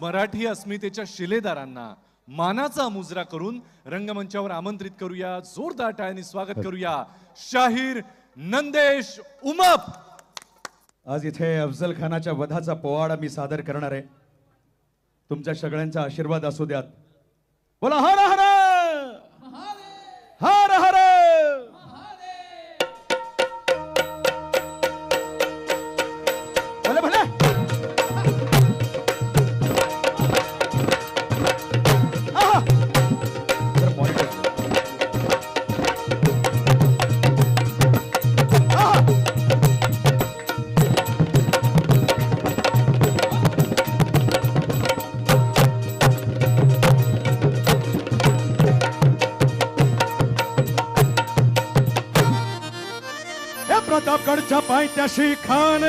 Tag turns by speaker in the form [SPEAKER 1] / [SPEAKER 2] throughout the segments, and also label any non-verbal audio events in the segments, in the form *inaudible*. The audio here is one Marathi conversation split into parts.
[SPEAKER 1] मराठी अस्मितेच्या शिलेदारांना मानाचा मुजरा करून रंगमंचावर आमंत्रित करूया जोरदार टाळ्यांनी स्वागत करूया. शाहीर नंदेश उमप!
[SPEAKER 2] आज इथे अफजल खानाच्या वधाचा पोवाडा मी सादर करणार आहे. तुमच्या सगळ्यांचा आशीर्वाद असू द्यात. बोला हर हर हे प्रतापगडच्या पायथ्याशी खान.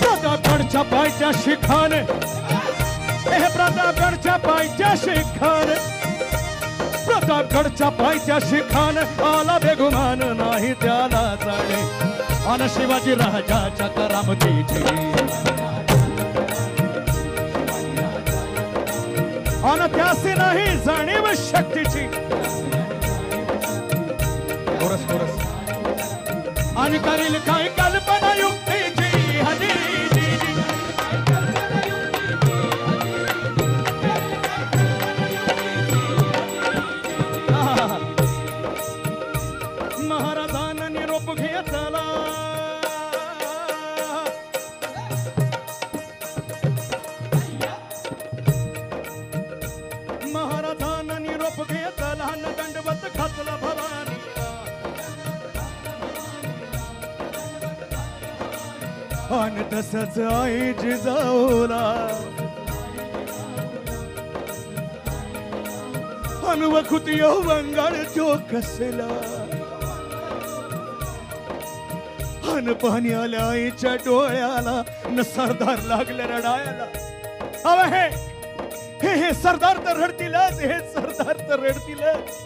[SPEAKER 2] प्रतापगडच्या पायच्या खान. हे प्रतापगडच्या पायच्या खान. प्रतापगडच्या पायच्या खान. आला बेगुमान नाही त्याला जाणे. अन शिवाजी राजाच्या करामतीची. अन त्यासी नाही जाणीव शक्तीची. कोरस कोरस आणि करील काय आणि तसंच आई जिजाऊला अनवखुती हो वंगाळ तो कसला. अन पाणी आल्या आईच्या डोळ्याला न सरदार लागल्या रडायला. अव हे हे हे सरदार तर रडतीलच हे सरदार तर रडतीलच.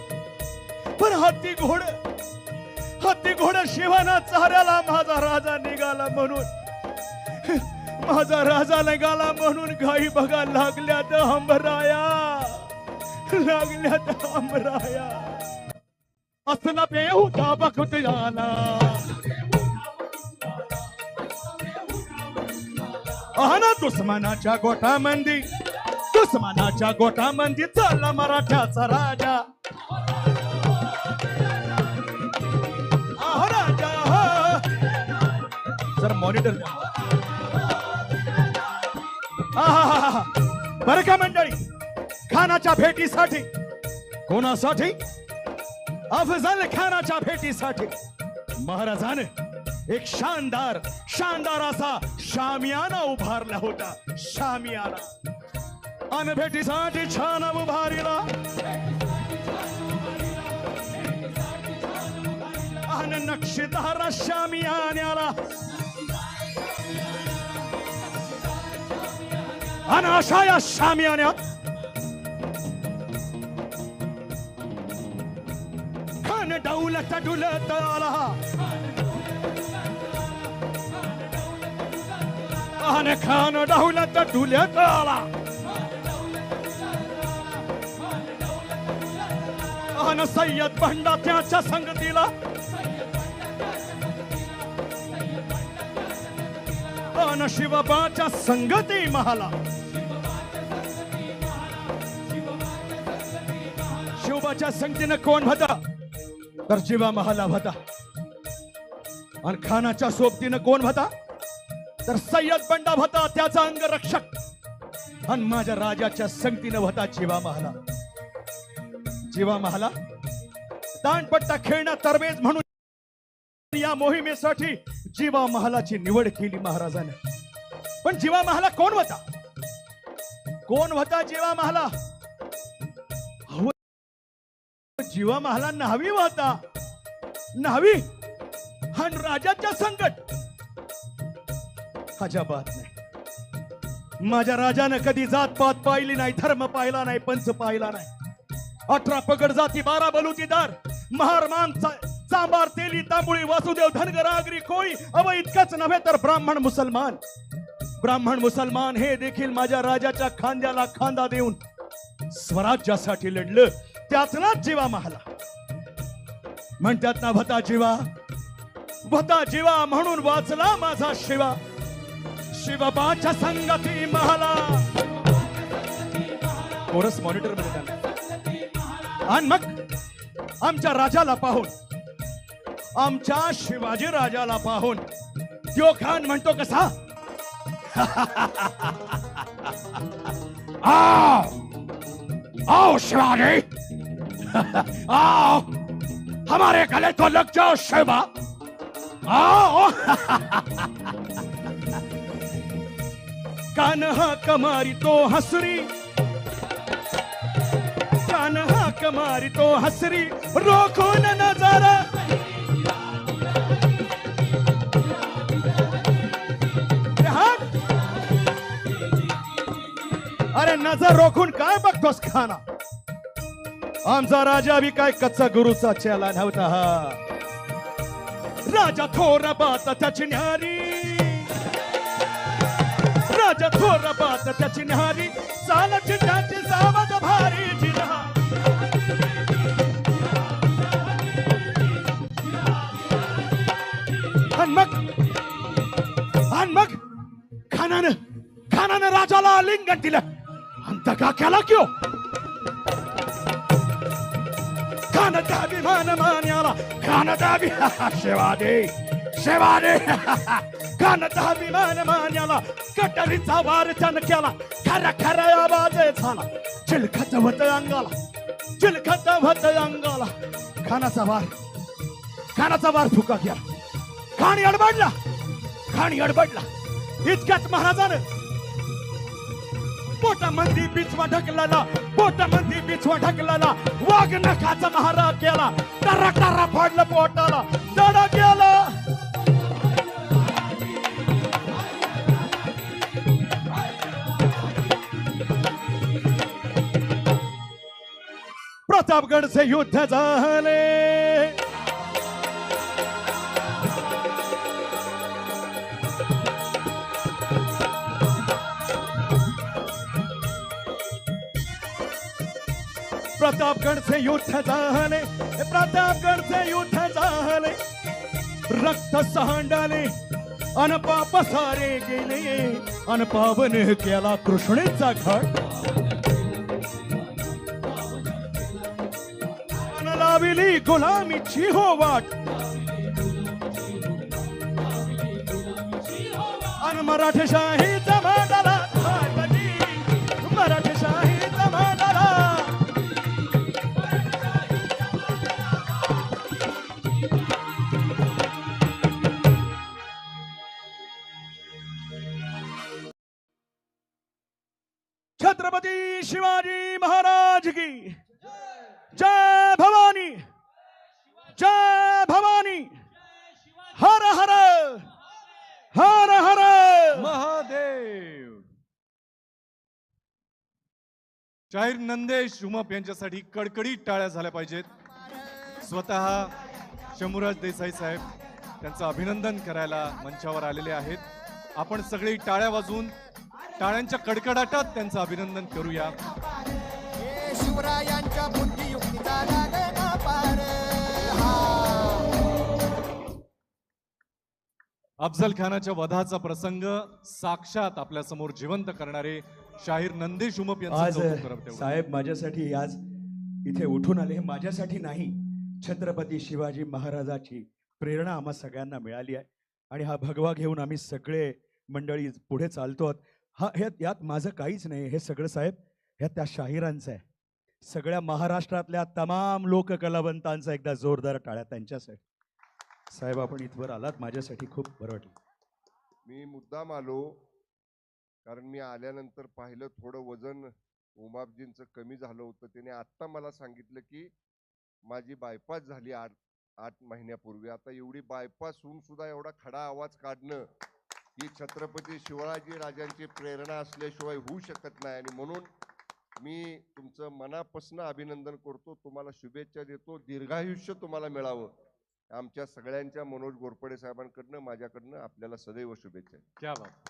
[SPEAKER 2] पण हत्ती घोड हत्ती घोड शिवाना चाऱ्याला माझा राजा निघाला म्हणून. माझा राजा निघाला म्हणून गाई बघा लागल्या अंबराया. लागल्यात अंबराया. असला बेहुदा बघत आला अहना दुश्मनाच्या गोठामंदी दुश्मनाच्या गोठामंदी चालला मराठ्याचा राजा. अहो राजा. सर मॉनिटर बर का मंडळी? खानाच्या भेटीसाठी. कोणासाठी? अफजल खानाच्या भेटीसाठी. महाराजाने एक शानदार शानदार असा शामियाना उभारला होता. शामियाना. अन भेटीसाठी छान उभारिला. अन नक्षीदार शामियान्याला. अन अशा या शामियान्यात खान डौलत डुलत आला खान खान डौलत डुलत आला खान सय्यद भंडा त्याच्या संगतीला अन शिवबाच्या संगती महाला शिवबाच्या संगतीनं कोण होता तर जीवा महाला होता आणि खानाच्या सोबतीनं कोण होता तर सय्यद बंडा होता त्याचा अंगरक्षक. आणि माझ्या राजाच्या संगतीनं होता जीवा महाला. जीवा महाला. दांडपट्टा खेळण्यात तरबेज म्हणून या मोहिमेसाठी जीवा महालाची निवड केली महाराजाने. पण जीवा महाला कोण होता? कोण होता जीवा महाला? जीवा महाला हो न्हावी वाहता न्हावी. आणि राजाच्या संकट. अजाबात नाही. माझ्या राजानं कधी जात पात पाहिली नाही धर्म पाहिला नाही पंच पाहिला नाही. अठरा पगड जाती बारा बलुतीदार महारमान चा- सांबार तेली तांबुळी वासुदेव धनगर आगरी कोळी अव इतकंच नव्हे तर ब्राह्मण मुसलमान. ब्राह्मण मुसलमान हे देखील माझ्या राजाच्या खांद्याला खांदा देऊन स्वराज्यासाठी लढलं. त्यातलाच जीवा महाला म्हणतात ना भता जीवा भता जीवा म्हणून वाचला माझा शिवा. शिवबाच्या संगती महाला. कोरस मॉनिटरमध्ये आणि मग आमच्या राजाला पाहून आमच्या शिवाजी राजाला पाहून त्यो खान म्हणतो कसा? *laughs* आओ आओ शिवाजी *laughs* आओ हमारे गले को लग जाओ शिवा आओ। कान्हा कमारी तो हसरी। कान्हा कमारी तो हसरी। रोको न नजारा। अरे नजर रोखून काय बघतोस खाना? आमचा राजा बी काय कच्चा गुरुचा चेला नव्हता. हा राजा थोर बात त्याची न्यारी. राजा थोर बात त्याची न्यारी. चाल चिंताची सावध भारी जिल्हा आणि मग. आणि मग. खानानं खानानं राजाला आलिंगन दिलं. आणि दगा केला क्यो? खान अभिमान मान्याला खान दे शिवादे शिवादे खान अभिमान मान्याला कटरीचा वार त्यानं केला खरा खरा आवाज झाला चिलखत होत अंगाला चिलखत होत अंगाला खानाचा वार खानाचा वार फुका घ्या खाणी अडबडला खाणी अडबडला इतक्यात महाराजानं पोटामध्ये बिचवा ढकलला पोटामध्ये बिचवा ढकलला. वाघ नखाचा महारा केला टरा टरा फाडलं पोटाला. दडा गेला. प्रतापगडचे युद्ध झाले. प्रतापगडचे युद्ध झाले प्रतापगडचे युद्ध झाले रक्त सांडाले अन पाप सारे गेले। अन पावन केला कृष्णेचा घाट। अन लाविली गुलामीची हो वाट। अन मराठशाही जमाडाला शिवाजी महाराज की। जय भवानी। जय भवानी। हर हर। हर हर।
[SPEAKER 1] महादेव। शाहीर नंदेश उमप यांच्यासाठी कडकडीत टाळ्या झाल्या पाहिजेत. स्वतः शंभूराज देसाई साहेब त्यांचं अभिनंदन करायला मंचावर आलेले आहेत. आपण सगळी टाळ्या वाजवून टाळ्यांच्या कडकडाटात त्यांचं अभिनंदन करूया.
[SPEAKER 3] शिवरायांच्या
[SPEAKER 1] अफजल खानाच्या वधाचा प्रसंग साक्षात आपल्यासमोर जिवंत करणारे शाहीर नंदेश उमप यांचं
[SPEAKER 2] आज. साहेब माझ्यासाठी आज इथे उठून आले हे माझ्यासाठी नाही. छत्रपती शिवाजी महाराजाची प्रेरणा आम्हा सगळ्यांना मिळाली आहे. आणि हा भगवा घेऊन आम्ही सगळे मंडळी पुढे चालतो हा हे यात माझं काहीच नाही. हे सगळं साहेब ह्या त्या शाहिरांचं आहे. सगळ्या महाराष्ट्रातल्या तमाम लोककलावंतांचा एकदा जोरदार टाळ्या त्यांच्यासाठी साहेब आपण इथवर आलात. माझ्यासाठी खूप बरं वाटलं.
[SPEAKER 4] मी मुद्दाम आलो कारण मी आल्यानंतर पाहिलं थोडं वजन उमाबजींचं कमी झालं होतं. त्याने आत्ता मला सांगितलं की माझी बायपास झाली आठ आठ महिन्यापूर्वी. आता एवढी बायपास होऊन सुद्धा एवढा खडा आवाज काढणं ही छत्रपती शिवाजी राजांची प्रेरणा असल्याशिवाय होऊ शकत नाही. आणि म्हणून मी तुमचं मनापासून अभिनंदन करतो. तुम्हाला शुभेच्छा देतो. दीर्घायुष्य तुम्हाला मिळावं. आमच्या सगळ्यांच्या मनोज गोरपडे साहेबांकडनं माझ्याकडनं आपल्याला सदैव शुभेच्छा.
[SPEAKER 1] क्या बात